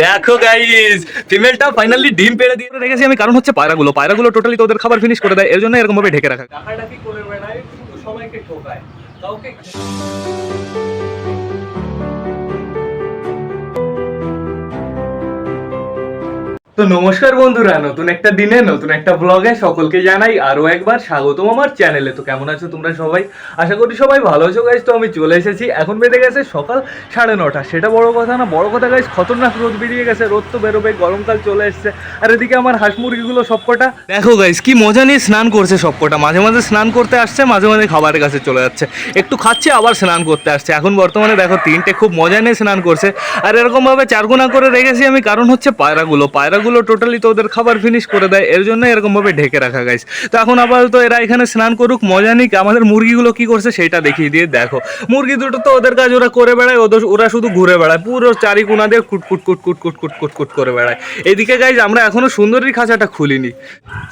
দেখো গাইস ফিমেলটা ফাইনালি ডিম পেড়ে দিয়ে রেখেছি আমি। কারণ হচ্ছে পায়রাগুলো। পায়রাগুলো টোটালি তোদের খাবার ফিনিশ করে দেয়। এর জন্য এরকম ভাবে ঢেকে রাখা। সবাইকে ঠোকায়। কাউকে তো নমস্কার বন্ধুরা, নতুন একটা দিনে, নতুন একটা ব্লগে সকলকে জানাই আরও একবার স্বাগতম আমার চ্যানেলে তো কেমন আছো তোমরা সবাই? আশা করি সবাই ভালো আছো গাইজ তো আমি চলে এসেছি। এখন বেঁধে গেছে সকাল সাড়ে নটা। সেটা বড় কথা না, বড় কথা গাইজ খতরনাক রোদ বেরিয়ে গেছে। রোদ তো বেরোবে, গরমকাল চলে এসছে। আর এদিকে আমার হাঁস মুরগিগুলো সবকটা। দেখো গাইজ কি মজা নিয়ে স্নান করছে সবকটা। মাঝে মাঝে স্নান করতে আসছে, মাঝে মাঝে খাবারের কাছে চলে যাচ্ছে। একটু খাচ্ছে, আবার স্নান করতে আসছে। এখন বর্তমানে দেখো, তিনটে খুব মজা নিয়ে স্নান করছে। আর এরকমভাবে চারগুনা করে রেখেছি আমি, কারণ হচ্ছে পায়রাগুলো পায়রাগুলো টোটালি তো ওদের খাবার ফিনিশ করে দেয়, এর জন্য এরকমভাবে ঢেকে রাখা গাইস তো এখন আপাতত এরা এখানে স্নান করুক, মজা নিক। আমাদের মুরগিগুলো কি করছে সেটা দেখিয়ে দিয়ে দেখো। মুরগি দুটো তো ওদের কাজ, ওরা করে বেড়ায়, ওদের ওরা শুধু ঘুরে বেড়ায়। পুরো চারি চারিকোনা দিয়ে কুটকুট কুটকুট কুটকুট কুটকুট করে বেড়ায়। এদিকে গাইজ আমরা এখনও সুন্দরী খাঁচাটা খুলিনি।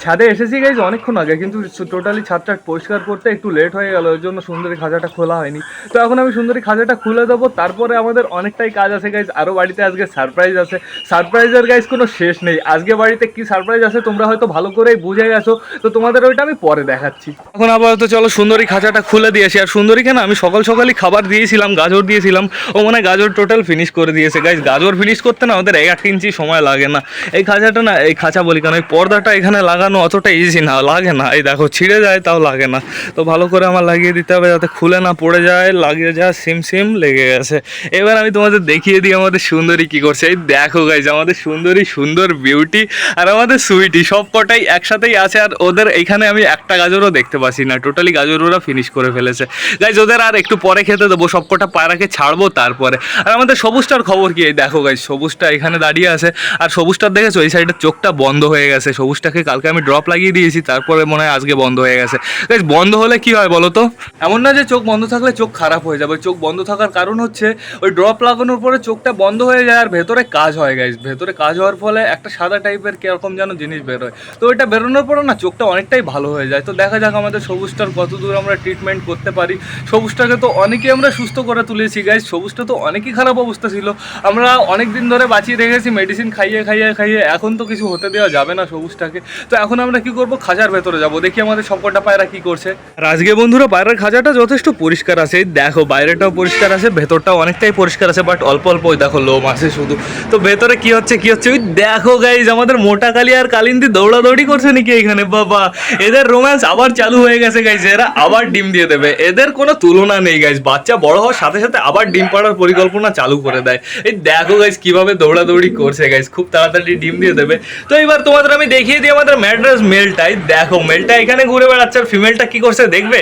ছাদে এসেছি গাইজ অনেকক্ষণ আগে, কিন্তু টোটালি ছাদটা পরিষ্কার করতে একটু লেট হয়ে গেল, ওই জন্য সুন্দরী খাঁচাটা খোলা হয়নি। তো এখন আমি সুন্দরী খাঁচাটা খুলে দেবো, তারপরে আমাদের অনেকটাই কাজ আছে গাইজ আরও বাড়িতে আজকে সারপ্রাইজ আছে। সারপ্রাইজের গাইজ কোনো শেষ নেই। আজকে বাড়িতে কি সারপ্রাইজ আছে তোমরা হয়তো ভালো করেই বুঝে গেছো, তো তোমাদের ওইটা আমি পরে দেখাচ্ছি। এখন আপাতত চলো সুন্দরী খাঁচাটা খুলে দিয়েছি আর সুন্দরীকে না আমি সকাল সকালই খাবার দিয়েছিলাম, গাজর দিয়েছিলাম। ও মনে গাজর টোটাল ফিনিশ করে দিয়েছে। গাইজ গাজর ফিনিশ করতে না ওদের এক ইঞ্চি সময় লাগে না। এই খাঁচাটা না, এই খাঁচা বলি কেন, এই পর্দাটা এখানে লাগানো অতটা ইজি না, লাগে না। এই দেখো, ছিঁড়ে যায় তাও লাগে না। তো ভালো করে আমার লাগিয়ে দিতে হবে যাতে খুলে না পড়ে যায়, লাগিয়ে যায় সিম সিম লেগে গেছে। এবার আমি তোমাদের দেখিয়ে দিই আমাদের সুন্দরী কি করছে। এই দেখো গাইজ আমাদের সুন্দরী সুন্দর বিউটি আর আমাদের সুইটি সব কটাই একসাথেই আছে আর ওদের এখানে আমি একটা গাজরও দেখতে পাচ্ছি না। টোটালি গাজর ওরা ফিনিশ করে ফেলেছে। গাইজ ওদের আর একটু পরে খেতে দেবো সব কটা পায়রাকে ছাড়বো তারপরে। আর আমাদের সবুজটার খবর কি? এই দেখো গাইজ সবুজটা এখানে দাঁড়িয়ে আছে। আর সবুজটার দেখেছ? এই সাইডের চোখটা বন্ধ হয়ে গেছে। সবুজটাকে কালকে আমি ড্রপ লাগিয়ে দিয়েছি, তারপরে মনে হয় আজকে বন্ধ হয়ে গেছে। গাইজ বন্ধ হলে কি হয় বলো তো? এমন না যে চোখ বন্ধ থাকলে চোখ খারাপ হয়ে যাবে। চোখ বন্ধ থাকার কারণ হচ্ছে, ওই ড্রপ লাগানোর পরে চোখটা বন্ধ হয়ে যায় আর ভেতরে কাজ হয় গাইজ ভেতরে কাজ হওয়ার ফলে একটা সাদা টাইপের কীরকম যেন জিনিস বেরোয় তো ওইটা বেরোনোর পরে না চোখটা অনেকটাই ভালো হয়ে যায়। তো দেখা যাক আমাদের সবুজটার কত দূর আমরা ট্রিটমেন্ট করতে পারি। সবুজটাকে তো অনেকেই আমরা সুস্থ করে তুলেছি গাইজ সবুজটা তো অনেকই খারাপ অবস্থা ছিল। আমরা অনেক দিন ধরে বাঁচিয়ে রেখেছি মেডিসিন খাইয়ে খাইয়ে খাইয়ে। এখন তো কিছু হতে দেওয়া যাবে না সবুজটাকে। তো এখন আমরা কি করব? খাঁচার ভেতরে যাব। দেখি আমাদের সবকটা পায়রা কি করছে। আর আজকে বন্ধুরা, পায়রার খাঁচাটা যথেষ্ট পরিষ্কার আছে। দেখো, বাইরেটাও পরিষ্কার আছে, ভেতরটাও অনেকটাই পরিষ্কার আছে বাট অল্প অল্প দেখো লোম আছে শুধু। তো ভেতরে কি হচ্ছে কি হচ্ছে? ওই দেখো গাইজ আমাদের মোটা কালি আর কালিন্দি দৌড়াদৌড়ি করছে নাকি এখানে? বাবা, এদের রোম্যান্স আবার চালু হয়ে গেছে গাইজ এরা আবার ডিম দিয়ে দেবে। এদের কোনো তুলনা নেই গাইজ বাচ্চা বড় হওয়ার সাথে সাথে আবার ডিম পাড়ার পরিকল্পনা চালু করে দেয়। এই দেখো গাইজ কীভাবে দৌড়াদৌড়ি করছে গাইজ খুব তাড়াতাড়ি ডিম দিয়ে দেবে। তো এবার তোমাদের আমি দেখিয়ে দিই আমাদের ম্যাড্রাস মেলটাই দেখো মেলটা এখানে ঘুরে বেড়াচ্ছে, আর ফিমেলটা কি করছে, দেখবে?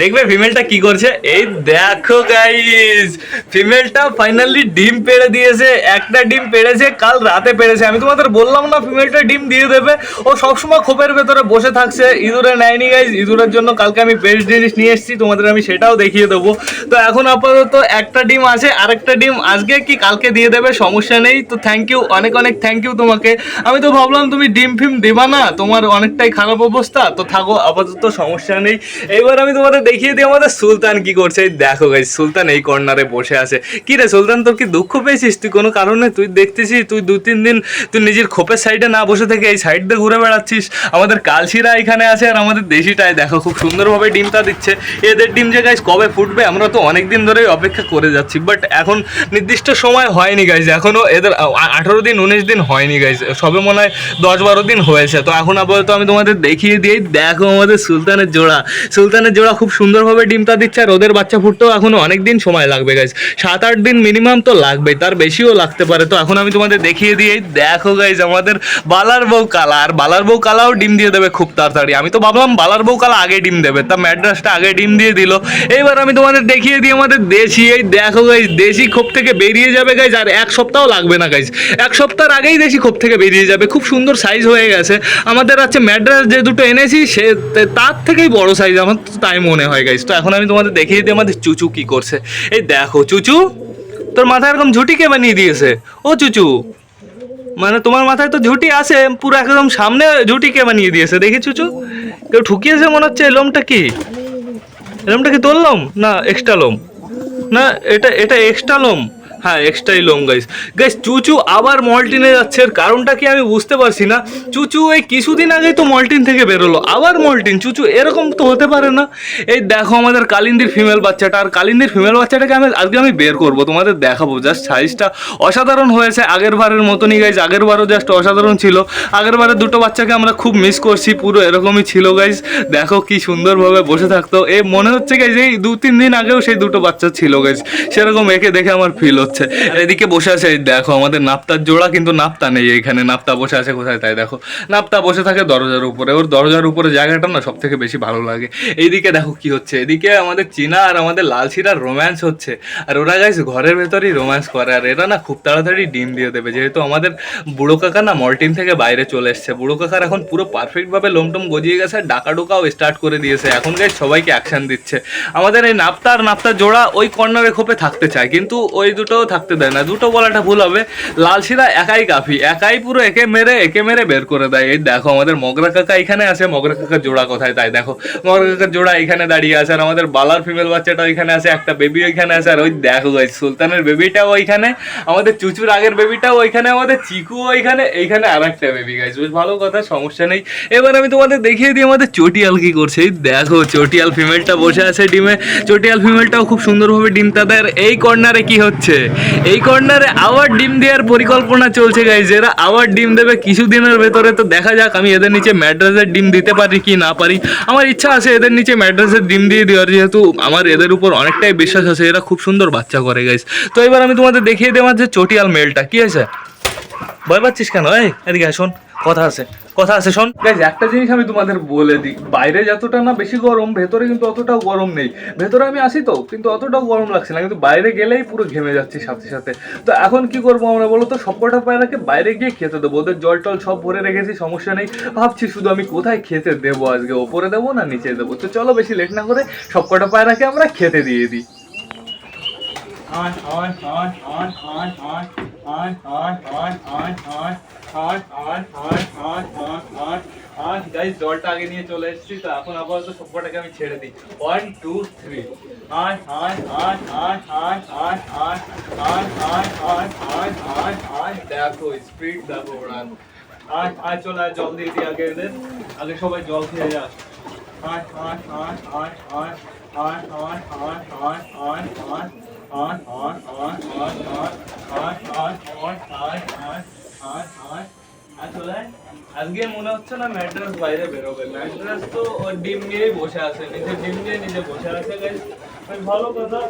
দেখবে ফিমেলটা কি করছে? এই দেখো গাইস ফিমেলটা ফাইনালি ডিম পেড়ে দিয়েছে। একটা ডিম পেড়েছে, কাল রাতে পেড়েছে। আমি তোমাদের বললাম না ফিমেলটা ডিম দিয়ে দেবে। ও সবসময় খোপের ভেতরে বসে থাকছে। ইঁদুরে নেয়নি গাইস ইঁদুরের জন্য কালকে আমি বেস্ট জিনিস নিয়ে এসেছি, তোমাদের আমি সেটাও দেখিয়ে দেবো। তো এখন আপাতত একটা ডিম আছে, আরেকটা ডিম আজকে কি কালকে দিয়ে দেবে, সমস্যা নেই। তো থ্যাংক ইউ অনেক অনেক থ্যাংক ইউ তোমাকে। আমি তো ভাবলাম তুমি ডিম ফিম দেবা না, তোমার অনেকটাই খারাপ অবস্থা। তো থাকো, আপাতত সমস্যা নেই। এবার আমি তোমাদের দেখিয়ে দিই আমাদের সুলতান কি করছে। এই দেখো গাইস সুলতান এই কর্নারে বসে আছে। কি রে সুলতান, তোর কি দুঃখ পেয়েছিস? তুই কোনো কারণে তুই দেখতেছিস? তুই দু তিন দিন তুই নিজের খোপের সাইডে না বসে থেকে এই সাইড দিয়ে ঘুরে বেড়াচ্ছিস। আমাদের কালশিরা এখানে আছে আর আমাদের দেশিটাই দেখো, খুব সুন্দরভাবে ডিমটা দিচ্ছে। এদের ডিম যে গাইস কবে ফুটবে আমরা তো অনেক দিন ধরেই অপেক্ষা করে যাচ্ছি। বাট এখন নির্দিষ্ট সময় হয়নি গাইজ এখনও এদের আঠারো দিন, উনিশ দিন হয়নি গাইজ সবে মনে হয় দশ বারো দিন হয়েছে। তো এখন আপাতত আমি তোমাদের দেখিয়ে দিই, দেখো আমাদের সুলতানের জোড়া। সুলতানের জোড়া খুব সুন্দরভাবে ডিমটা দিচ্ছে আর ওদের বাচ্চা ফুটতেও এখনও অনেক দিন সময় লাগবে গাইজ সাত আট দিন মিনিমাম তো লাগবেই, তার বেশিও লাগতে পারে। তো এখন আমি তোমাদের দেখিয়ে এই দেখো গাইজ আমাদের বালার বউ কালা। আর বালার বউ কালাও ডিম দিয়ে দেবে খুব তাড়াতাড়ি। আমি তো ভাবলাম বালার বউ কালা আগে ডিম দেবে, তা ম্যাড্রাসটা আগে ডিম দিয়ে দিল। এইবার আমি তোমাদের দেখিয়ে দিই আমাদের দেশি, এই দেখো গাইজ দেশি খোপ থেকে বেরিয়ে যাবে গাইজ আর এক সপ্তাহ লাগবে না গাইজ এক সপ্তাহের আগেই দেশি খোপ থেকে বেরিয়ে যাবে, খুব সুন্দর সাইজ হয়ে গেছে। আমাদের আছে ম্যাড্রাস যে দুটো এনেছি, সে তার থেকেই বড় সাইজ আমার তো তাই মনে হয় গাইজ তো এখন আমি তোমাদের দেখিয়ে দিই আমাদের চুচু কি করছে। এই দেখো, চুচু, তোর মাথায় এরকম ঝুটি কে বানিয়ে দিয়েছে? ও চুচু মানে তোমার মাথায় তো ঝুটি আছে, পুরো একদম সামনে ঝুটি কে বানিয়ে দিয়েছে, দেখি চুচু। কেউ ঠুকিয়েছে মনে হচ্ছে লোমটা কি? লোমটা কি তোর লোম? না এক্সট্রা লোম। না, এটা এটা এক্সট্রা লোম। হ্যাঁ এক্সট্রাই লং গাইস গাইস চুচু আবার মল্টিনে যাচ্ছে। কারণটা কি আমি বুঝতে পারছি না। চুচু এই কিছুদিন আগেই তো মল্টিন থেকে বেরোলো। আবার মল্টিন। চুচু এরকম তো হতে পারে না। এই দেখো আমাদের কালিন্দির ফিমেল বাচ্চাটা। আর কালিন্দির ফিমেল বাচ্চাটাকে আমি আজকে আমি বের করব। তোমাদের দেখাবো। জাস্ট সাইজটা অসাধারণ হয়েছে আগের বারের মতনই গাইজ আগের বারও জাস্ট অসাধারণ ছিল। আগের বারের দুটো বাচ্চাকে আমরা খুব মিস করছি। পুরো এরকমই ছিল গাইজ দেখো কি সুন্দরভাবে বসে থাকতো। এ মনে হচ্ছে গাইজ এই দু তিন দিন আগেও সেই দুটো বাচ্চা ছিল গাইজ সেরকম একে দেখে আমার ফিল হচ্ছে। আর এদিকে বসে আছে দেখো আমাদের নাপ্তার জোড়া, কিন্তু নাপ্তা নেই এখানে। নাপ্তা বসে আছে কোথায়? তাই দেখো। নাপ্তা বসে থাকে দরজার উপরে। ওর দরজার উপরে জায়গাটা না সব থেকে বেশি ভালো লাগে। এইদিকে দেখো কি হচ্ছে। এদিকে আমাদের চীনা আর আমাদের লালশিরার রোম্যান্স হচ্ছে। আর ওরা গাইস ঘরের ভেতরেই রোম্যান্স করে। আর এরা না খুব তাড়াতাড়ি ডিম দিয়ে দেবে। যেহেতু আমাদের বুড়ো কাকা না মল্টিন থেকে বাইরে চলে এসছে। বুড়ো কাকার এখন পুরো পারফেক্টভাবে লোমটম গজিয়ে গেছে। আর ডাকা ডোকাও স্টার্ট করে দিয়েছে। এখন গাইজ সবাইকে অ্যাকশন দিচ্ছে। আমাদের এই নাপ্তা আর নাপ্তার জোড়া ওই কর্নারে খোপে থাকতে চায়। কিন্তু ওই দুটোও থাকতে দেয় না, দুটো বলাটা ভুল হবে। লালশিরা একাই কাফি, একাই পুরো একে মেরে একে মেরে বের করে দেয়। এই দেখো, আমাদের মগরা কাকা এখানে আছে, মগরা কাকার জোড়া কোথায়? তাই দেখো, মগরা কাকার জোড়া এখানে দাঁড়িয়ে আছে, আর আমাদের বালার ফিমেল বাচ্চাটা ওইখানে আছে, একটা বেবি ওইখানে আছে, আর ওই দেখো সুলতানের বেবিটাও ওইখানে, আমাদের চুচুর আগের বেবিটাও ওইখানে, আমাদের চিকু ওইখানে, এইখানে আর একটা বেবি গাইজ বেশ ভালো কথা, সমস্যা নেই। এবার আমি তোমাদের দেখিয়ে দিই আমাদের চটিয়াল কি করছে, এই দেখো, চটিয়াল ফিমেলটা বসে আছে ডিমে, চটিয়াল ফিমেলটাও খুব সুন্দরভাবে ডিমটা দেয় এই কর্নারে কি হচ্ছে? এই কর্নারে আবার ডিম দেওয়ার পরিকল্পনা চলছে গাইজ এরা আবার ডিম দেবে কিছুদিনের ভেতরে। তো দেখা যাক আমি এদের নিচে ম্যাড্রাসের ডিম দিতে পারি কি না পারি। আমার ইচ্ছা আছে এদের নিচে ম্যাড্রাসের ডিম দিয়ে দেওয়ার, যেহেতু আমার এদের উপর অনেকটাই বিশ্বাস আছে, এরা খুব সুন্দর বাচ্চা করে গাইজ তো এবার আমি তোমাদের দেখিয়ে দেওয়ার যে চটিয়াল মেলটা কি আছে ভয় পাচ্ছিস কেন? এই, এদিকে শোন, কথা আছে। কথা আছে শোন গাইজ একটা জিনিস আমি তোমাদের বলে দিই বাইরে যতটা না বেশি গরম ভেতরে কিন্তু অতটাও গরম নেই ভেতরে আমি আসি তো কিন্তু অতটাও গরম লাগছে না কিন্তু বাইরে গেলেই পুরো ঘেমে যাচ্ছি সাথে সাথে তো এখন কি করব আমরা বলো তো সবকটা পায়রাকে বাইরে গিয়ে খেতে দেবো ওদের জল টল সব ভরে রেখেছি সমস্যা নেই ভাবছি শুধু আমি কোথায় খেতে দেবো আজকে ওপরে দেবো না নিচে দেবো তো চলো বেশি লেট না করে সবকটা পায়রাকে আমরা খেতে দিয়ে দিই on on on on on on on on on on on on on on on on on on guys জলটা আগে নিয়ে চলে এসেছি তো এখন আপাতত সবকটাকে আমি ছেড়ে দিই one two three on on on on on on on on on on on on on দেখো স্পিড দেখো ওড়ান আয় আয় চলে আয় জল দিয়ে দিই আগে এদের আগে সবাই জল খেয়ে আয় আয় আয় আয় আয় আয় আয় আয় আয় on, on, on, on, on, on, on, on, on, on, on, on. আসলে আজকে মনে হচ্ছে না ম্যাড্রাস বাইরে বেরোবে। ম্যাড্রাস তো ডিম নিয়েই বসে আছে, নিজে ডিম নিয়ে নিজে বসে আছে। ভালো কথা,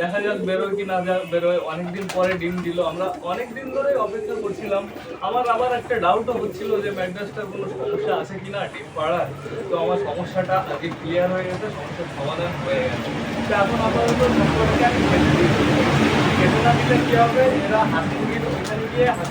দেখা যাক বেরোয় কি না যাক বেরোয়। অনেকদিন পরে ডিম দিল। আমরা অনেকদিন ধরে অপেক্ষা করছিলাম। আমার আবার একটা ডাউটও হচ্ছিল যে ম্যাড্রাসটার কোনো সমস্যা আছে কিনা ডিম পাড়ার। তো আমার সমস্যাটা আজকে ক্লিয়ার হয়ে গেছে, সমস্যার সমাধান হয়ে গেছে। তো এখন আপাতত সম্পর্কে আমি খেতে না দিলে কি হবে? এরা মুরগির ওইখানে গিয়ে হাত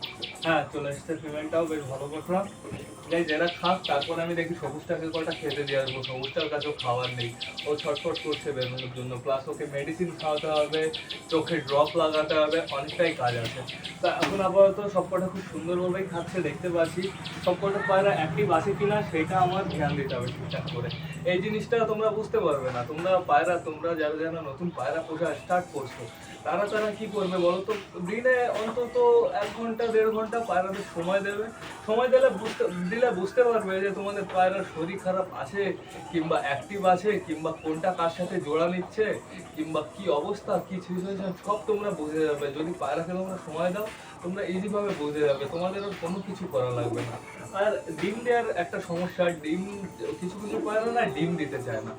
হ্যাঁ চলে এসছে ফিমেলটাও বেশ ভালো কথা যাই যারা খাক, তারপর আমি দেখি সবুজটাকে কটা খেতে দিয়ে আসব। সবুজটার কাছেও খাবার নেই। ও ছটফট করছে বেরোনোর জন্য। প্লাস ওকে মেডিসিন খাওয়াতে হবে, চোখে ড্রপ লাগাতে হবে, অনেকটাই কাজ আছে। তা এখন আপাতত সবকটা খুব সুন্দরভাবেই খাচ্ছে, দেখতে পাচ্ছি। সবকটা পায়রা অ্যাক্টিভ আছে কিনা, সেটা আমার ধ্যান দিতে হবে ঠিকঠাক করে। এই জিনিসটা তোমরা বুঝতে পারবে না। তোমরা পায়রা, তোমরা যারা যারা নতুন পায়রা পোষা স্টার্ট করছ তারা তারা কি করবে বলো তো দিনে অন্তত এক ঘণ্টা, দেড় ঘণ্টা পায়রাদের সময় দেবে। সময় দিলে বুঝতে দিলে বুঝতে পারবে যে তোমাদের পায়রার শরীর খারাপ আছে, কিংবা অ্যাক্টিভ আছে, কিংবা কোনটা কার সাথে জোড়া নিচ্ছে, কিংবা কি অবস্থা, কি সিচুয়েশন সব তোমরা বুঝে যাবে। যদি পায়রাকে তোমরা সময় দাও, তোমরা ইজিভাবে বুঝে যাবে। তোমাদের কোনো কিছু করা লাগবে না। আর ডিম দেওয়ার একটা সমস্যা, ডিম, কিছু কিছু পায়রা না ডিম দিতে চায় না।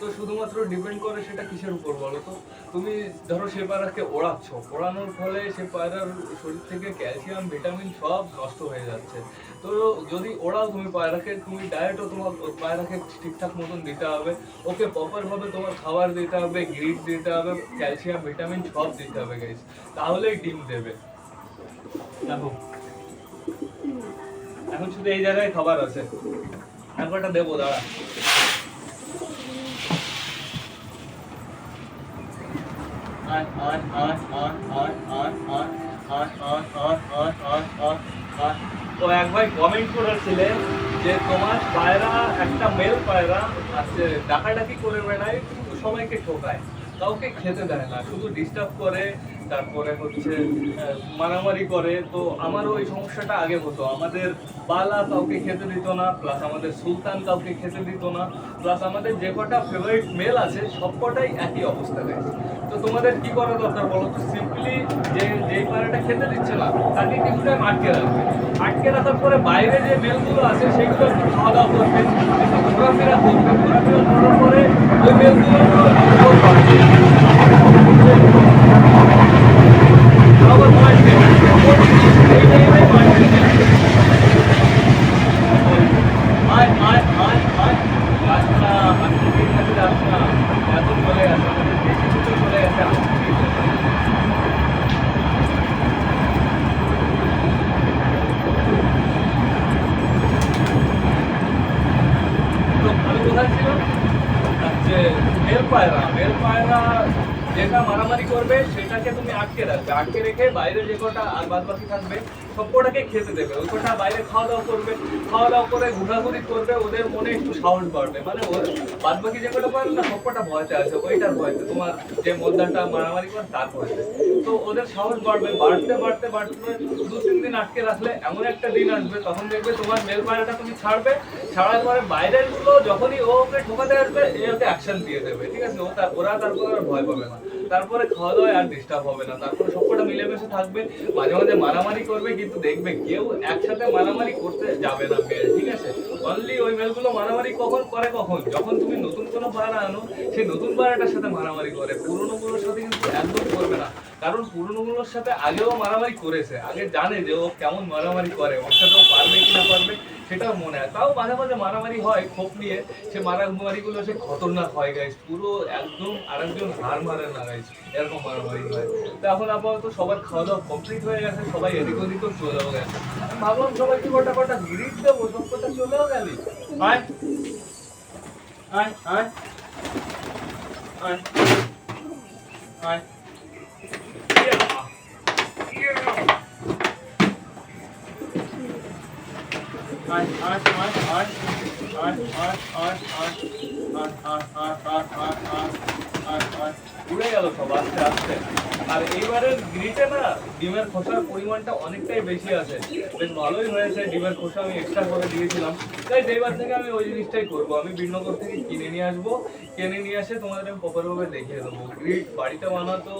তো শুধুমাত্র ডিপেন্ড করে সেটা কিসের উপর বলো তো? তুমি ধরো সে পায়রাকে ওড়াচ্ছ, ওড়ানোর ফলে সে পায়রার শরীর থেকে ক্যালসিয়াম ভিটামিন সব নষ্ট হয়ে যাচ্ছে। তো যদি ওড়াও তুমি পায়রাকে, তুমি ডায়েটও তোমার পায়রাকে ঠিকঠাক মতন দিতে হবে। ওকে প্রপার ভাবে তোমার খাবার দিতে হবে গ্রিড দিতে হবে ক্যালসিয়াম ভিটামিন সব দিতে হবে গাইস তাহলেই ডিম দেবে। দেখো। এখন শুধু এই জায়গায় খাবার আছে। একবারটা দেবো, দাঁড়া। তো এক ভাই কমেন্ট করেছিলে যে তোমার পায়রা, একটা মেল পায়রা আছে, ডাকাডাকি করে বেড়ায় সময়কে ঠোকায়, কাউকে খেতে দেয় না, শুধু ডিস্টার্ব করে তারপরে হচ্ছে মারামারি করে, তো আমারও ওই সমস্যাটা আগে হতো। আমাদের বালা কাউকে খেতে দিত না প্লাস আমাদের সুলতান কাউকে খেতে দিত না প্লাস আমাদের যে কটা ফেভারিট মেল আছে, সব কটাই একই অবস্থা রয়েছে তো তোমাদের কি করা দরকার বলো তো? সিম্পলি যে, যেই পায়রাটা খেতে দিচ্ছে না, তাকে কিছু টাইম আটকে রাখবে। আটকে রাখার পরে বাইরে যে মেলগুলো আছে, সেগুলো একটু খাওয়া দাওয়া করবে ঘোরাফেরা করবে। ঘোরাফেরা করার পরে ওই মেলগুলো Thank you. রেখে বাইরে যে কটা আর বাদ বাকি থাকবে, সব কটাকে খেতে দেবে। ওই কটা বাইরে খাওয়া দাওয়া করবে, খাওয়া দাওয়া করে ঘোরাঘুরি করবে, ওদের মনে একটু সাহস বাড়বে। মানে ওর বাদ বাকি যে কটা পারবে না, সব কটা ভয়তে আছে, ওইটার ভয়তে তোমার যে মোদ্দাটা মারামারি করে, তার ভয়তে তো ওদের সাহস বাড়বে, বাড়তে বাড়তে বাড়তে দু, তিন দিন আটকে রাখলে এমন একটা দিন আসবে, তখন দেখবে তোমার মেল পায়রাটা তুমি ছাড়বে, ছাড়ার পরে বাইরেরগুলো যখনই ও ওকে ঠোকাতে আসবে, এ ওকে অ্যাকশন দিয়ে দেবে, ঠিক আছে? ও তার, ওরা তারপরে ভয় পাবে না। তারপরে খাওয়া দাওয়ায় আর ডিস্টার্ব হবে না। তারপরে সবকটা মিলেমিশে থাকবে, মাঝে মাঝে মারামারি করবে, কিন্তু দেখবে কেউ একসাথে মারামারি করতে যাবে না মেল ঠিক আছে? অনলি ওই মেলগুলো মারামারি কখন করে কখন? যখন তুমি নতুন কোনো ভাড়া আনো সেই নতুন পাড়াটার সাথে মারামারি করে। পুরোনো পুরোর সাথে কিন্তু একদম করবে না। কারণ পুরোনো গুলোর সাথে আগেও মারামারি করেছে। আগে জানে যে ও কেমন মারামারি করে, ওর সাথে ও পারবে কি না পারবে সেটাও মনে হয় তাও মাঝে মাঝে মারামারি হয় খোপ নিয়ে। সে মারামারি গুলো সে খতরনাক হয় গাইস পুরো একদম আরেকজন হার মারে না গাইস এরকম মারামারি হয়। তো এখন আপাতত সবার খাওয়া দাওয়া কমপ্লিট হয়ে গেছে, সবাই এদিক ওদিকেও চলেও গেছে। ভাবলাম সবাই কি কটা কটা গিরিট দেবো, সব কটা চলেও গেলি। আয় আয়। আয়। আয়। উড়ে গেল সব, আস্তে আস্তে। আর এইবারের গ্রিটে না ডিমের খোসার পরিমাণটা অনেকটাই বেশি আছে। বেশ ভালোই হয়েছে, ডিমের খোসা আমি এক্সট্রা করে দিয়েছিলাম। তাই এইবার থেকে আমি ওই জিনিসটাই করব। আমি বিনগর থেকে কিনে নিয়ে আসব। কিনে নিয়ে এসে তোমাদের আমি প্রপারভাবে দেখিয়ে দেবো। গ্রিট বাড়িতে বানাতো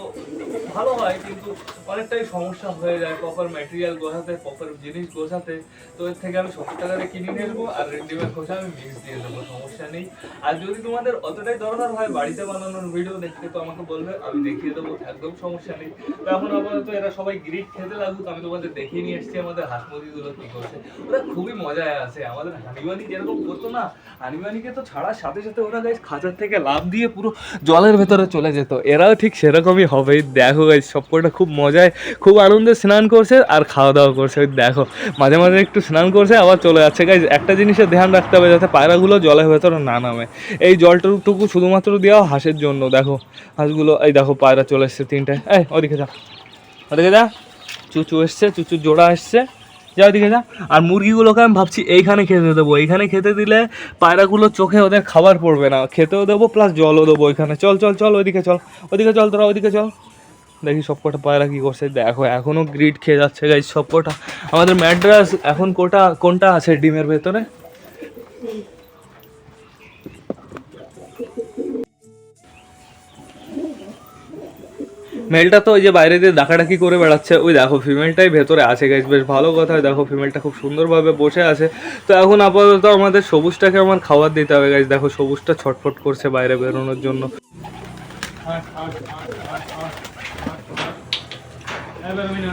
ভালো হয়, কিন্তু অনেকটাই সমস্যা হয়ে যায়। প্রপার ম্যাটেরিয়াল গোছাতে প্রপার জিনিস গোছাতে। তো এর থেকে আমি সত্তর টাকা কিনে নিয়ে আসব আর রেডিমেড খোসা আমি মিক্স দিয়ে দেবো সমস্যা নেই। আর যদি তোমাদের অতটাই দরকার হয় বাড়িতে বানানোর ভিডিও দেখতে, তো আমাকে বলবে, আমি দেখিয়ে দেবো, একদম সমস্যা নেই। তো এখন আপাতত এরা সবাই গ্রিট খেতে লাগুক, আমি তোমাদের দেখিয়ে নিয়ে এসেছি আমাদের হাঁস মুরগিগুলো কি করছে। ওরা খুবই মজায় আছে, আমাদের হানিবানি যেরকম করতো না হানিবানিকে তো ছাড়ার সাথে সাথে ওরা গাইস খাঁচার থেকে লাভ দিয়ে পুরো জলের ভেতরে চলে যেত। এরাও ঠিক সেরকমই হবে এই দেখো গাইস সবকটা খুব মজায়, খুব আনন্দে স্নান করছে আর খাওয়া দাওয়া করছে। দেখো, মাঝে মাঝে একটু স্নান করছে, আবার চলে যাচ্ছে। গাইস একটা জিনিসের ধ্যান রাখতে হবে যাতে পায়রাগুলো জলের ভেতরে না নামে। এই জলটুকু শুধুমাত্র দেওয়া হাঁসের জন্য। দেখো, হাঁসগুলো, এই দেখো, পায়রা চলে এসছে তিনটে। এই, ওদিকে যা ওদিকে যা। চুচু এসছে চুচু জোড়া এসছে। যা, ওদিকে যা। আর মুরগিগুলোকে আমি ভাবছি এইখানে খেতে দেবো। এইখানে খেতে দিলে পায়রাগুলো চোখে ওদের খাবার পড়বে না। খেতেও দেবো প্লাস জলও দেবো ওইখানে। চল চল চল, ওইদিকে চল ওদিকে চল তোরা, ওইদিকে চল। দেখি সব কটা পায়রা কি করছে। দেখো এখনও গ্রিড খেয়ে যাচ্ছে গাইজ সব কটা আমাদের ম্যাড্রাস এখন কোটা, কোনটা আছে ডিমের ভেতরে? মেলটা তো ওই যে বাইরে দিয়ে ডাকাডাকি করে বেড়াচ্ছে। ওই দেখো ফিমেলটাই ভেতরে আছে গাইজ বেশ ভালো কথা। দেখো ফিমেলটা খুব সুন্দরভাবে বসে আছে। তো এখন আপাতত আমাদের সবুজটাকে আমার খাবার দিতে হবে গাইজ দেখো, সবুজটা ছটফট করছে বাইরে বেরোনোর জন্য।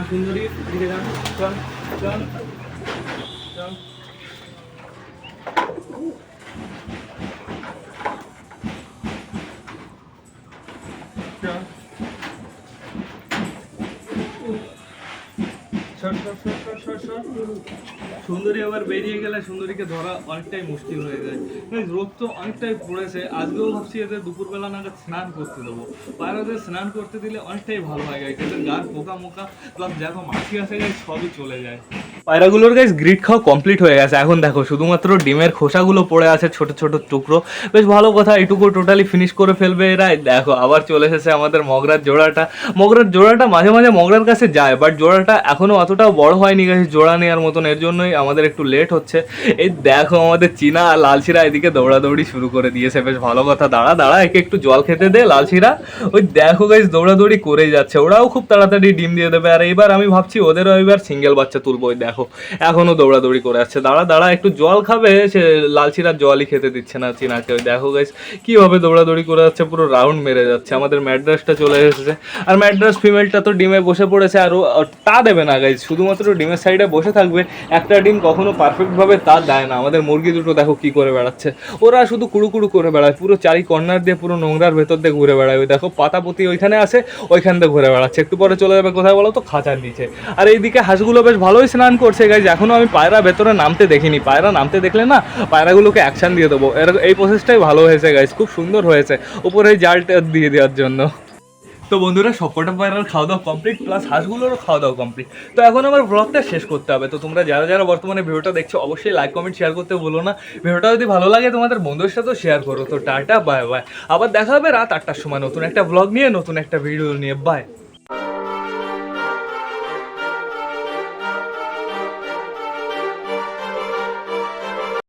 সুন্দরী চল চল চল চল ছোট সর, সুন্দরী আবার বেরিয়ে গেলে সুন্দরীকে ধরা অনেকটাই মুশকিল হয়ে যায়। রোদ তো অনেকটাই পড়েছে, আজকেও ভাবছি এদের দুপুরবেলা নাগাদ স্নান করতে দেবো। পায়রাদের স্নান করতে দিলে অনেকটাই ভালো হয় গাইস এদের গার পোকা মোকা প্লাস দেখো মাছি আছে গাইস সবই চলে যায়। পায়রাগুলোর গাইস গ্রিট খাওয়া কমপ্লিট হয়ে গেছে। এখন দেখো, শুধুমাত্র ডিমের খোসাগুলো পড়ে আছে, ছোট ছোট টুকরো। বেশ ভালো কথা, এটুকু টোটালি ফিনিশ করে ফেলবে এরা। দেখো, আবার চলে এসেছে আমাদের মগরার জোড়াটা। মগরার জোড়াটা মাঝে মাঝে মগরার কাছে যায় বাট জোড়াটা এখনও অতটাও বড় হয়নি জোড়া নেওয়ার মতন, এর জন্যই আমাদের একটু লেট হচ্ছে। এই দেখো আমাদের চীনা আর লালচিরা এদিকে দৌড়াদৌড়ি শুরু করে দিয়েছে। বেশ ভালো কথা, দাঁড়া দাঁড়া, একে একটু জল খেতে দে লালচিরা ওই দেখো গাইস দৌড়াদৌড়ি করেই যাচ্ছে। ওরাও খুব তাড়াতাড়ি ডিম দিয়ে দেবে। আর এবার আমি ভাবছি ওদেরও এবার সিঙ্গেল বাচ্চা তুলবো, ওই দেখো, এখনও দৌড়াদৌড়ি করে আসছে। দাঁড়া দাঁড়া, একটু জল খাবে, সে লালচিরা জলই খেতে দিচ্ছে না চিনাকে। ওই দেখো গাইস কীভাবে দৌড়াদৌড়ি করে যাচ্ছে, পুরো রাউন্ড মেরে যাচ্ছে। আমাদের ম্যাড্রাসটা চলে এসেছে। আর ম্যাড্রাস ফিমেলটা তো ডিমে বসে পড়েছে, আর তা দেবে না গাইস শুধুমাত্র ডিমের সাইডে বসে থাকবে, একটা ডিম কখনো পারফেক্ট ভাবে তা দেয় না। আমাদের মুরগি দুটো দেখো কি করে বেড়াচ্ছে। ওরা শুধু কুড়ু কুড়ু করে বেড়ায়, পুরো চারি কর্নার দিয়ে পুরো নোংরার ভেতর দিয়ে ঘুরে বেড়ায়। ওই দেখো, পাতাপতি ওইখানে আছে, ওইখান দিয়ে ঘুরে বেড়াচ্ছে। একটু পরে চলে যাবে কোথায় বলো তো? খাঁচার নিচে। আর এইদিকে হাঁসগুলো বেশ ভালোই স্নান করছে গাইজ এখনও আমি পায়রা ভেতরে নামতে দেখিনি। পায়রা নামতে দেখলে না, পায়রাগুলোকে অ্যাকশন দিয়ে দেবো। এই প্রসেসটাই ভালো হয়েছে গাইজ খুব সুন্দর হয়েছে উপরে জালটা দিয়ে দেওয়ার জন্য। তো বন্ধুরা সবকটা পায়রার খাওয়া দাওয়া কমপ্লিট প্লাস হাঁসগুলোরও খাওয়া দাওয়া কমপ্লিট তো এখন আমার ব্লগটা শেষ করতে হবে। তো তোমরা যারা যারা বর্তমানে ভিডিওটা দেখছ, অবশ্যই লাইক কমেন্ট শেয়ার করতে বলো না। ভিডিওটা যদি ভালো লাগে, তোমাদের বন্ধুদের সাথেও শেয়ার করো। তো টাটা বাই বাই আবার দেখা হবে রাত আটটার সময় নতুন একটা ব্লগ নিয়ে, নতুন একটা ভিডিও নিয়ে। বাই